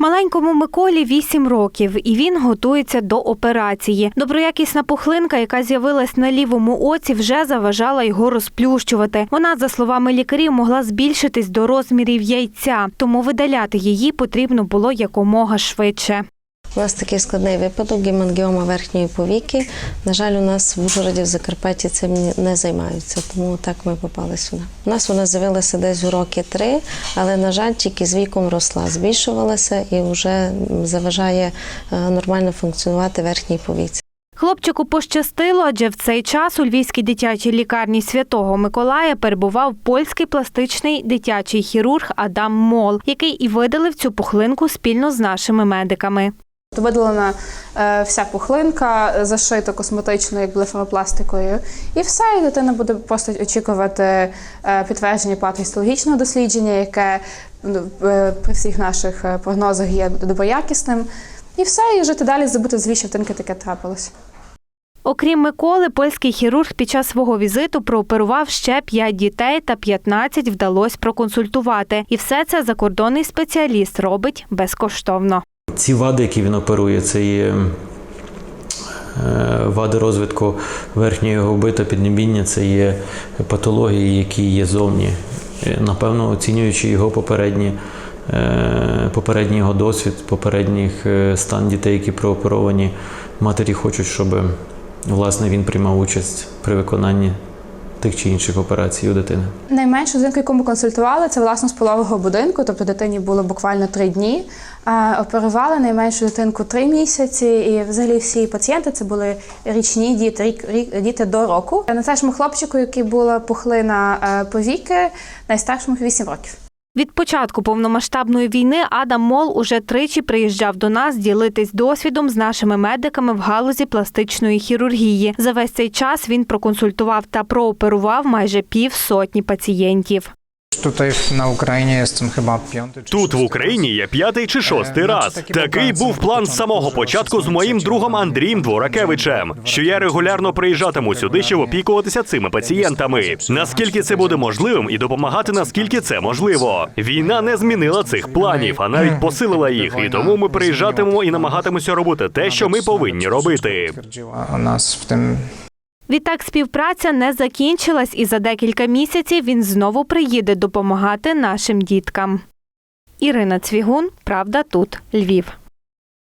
Маленькому Миколі 8 років, і він готується до операції. Доброякісна пухлинка, яка з'явилась на лівому оці, вже заважала його розплющувати. Вона, за словами лікарів, могла збільшитись до розмірів яйця, тому видаляти її потрібно було якомога швидше. У нас такий складний випадок, гемангіома верхньої повіки. На жаль, у нас в Ужгороді, в Закарпатті цим не займаються, тому так ми попали сюди. У нас вона з'явилася десь у роки три, але, на жаль, тільки з віком росла, збільшувалася і вже заважає е, нормально функціонувати верхній повіці. Хлопчику пощастило, адже в цей час у Львівській дитячій лікарні Святого Миколая перебував польський пластичний дитячий хірург Адам Мол, який і видалив цю пухлинку спільно з нашими медиками. Видалена е, вся пухлинка, зашита косметичною блефаропластикою. І все, і дитина буде просто очікувати е, підтвердження патогістологічного дослідження, яке ну, е, при всіх наших е, прогнозах є доброякісним. І все, і жити далі, забути звіщо тинки таке трапилось. Окрім Миколи, польський хірург під час свого візиту прооперував ще 5 дітей та 15 вдалося проконсультувати. І все це закордонний спеціаліст робить безкоштовно. Ці вади, які він оперує, це є е, вади розвитку верхньої губи та піднебіння, це є патології, які є зовні. Е, Напевно, оцінюючи його попередні, е, попередній його досвід, попередніх стан дітей, які прооперовані, матері хочуть, щоб власне він приймав участь при виконанні тих чи інших операцій у дитини. Найменшу дитинку, яку ми консультували, це власне з пологового будинку, тобто дитині було буквально три дні. Оперували найменшу дитинку три місяці, і взагалі всі пацієнти це були річні діти, рік, рік, діти до року. Найстаршому хлопчику, який була пухлина е, повіки, найстаршому 8 років. Від початку повномасштабної війни Адам Мол уже тричі приїжджав до нас ділитись досвідом з нашими медиками в галузі пластичної хірургії. За весь цей час він проконсультував та прооперував майже пів сотні пацієнтів. Тут в Україні я п'ятий чи шостий Е, раз. Такий був план з самого початку з моїм другом. Андрієм Дворакевичем. Що я регулярно приїжджатиму сюди, щоб опікуватися цими пацієнтами. Наскільки це буде можливим і допомагати, наскільки це можливо. Війна не змінила цих планів, а навіть посилила їх. І тому ми приїжджатимемо і намагатимемося робити те, що ми повинні робити. nas w tym Відтак співпраця не закінчилась, і за декілька місяців він знову приїде допомагати нашим діткам. Ірина Цвігун, Правда, тут Львів.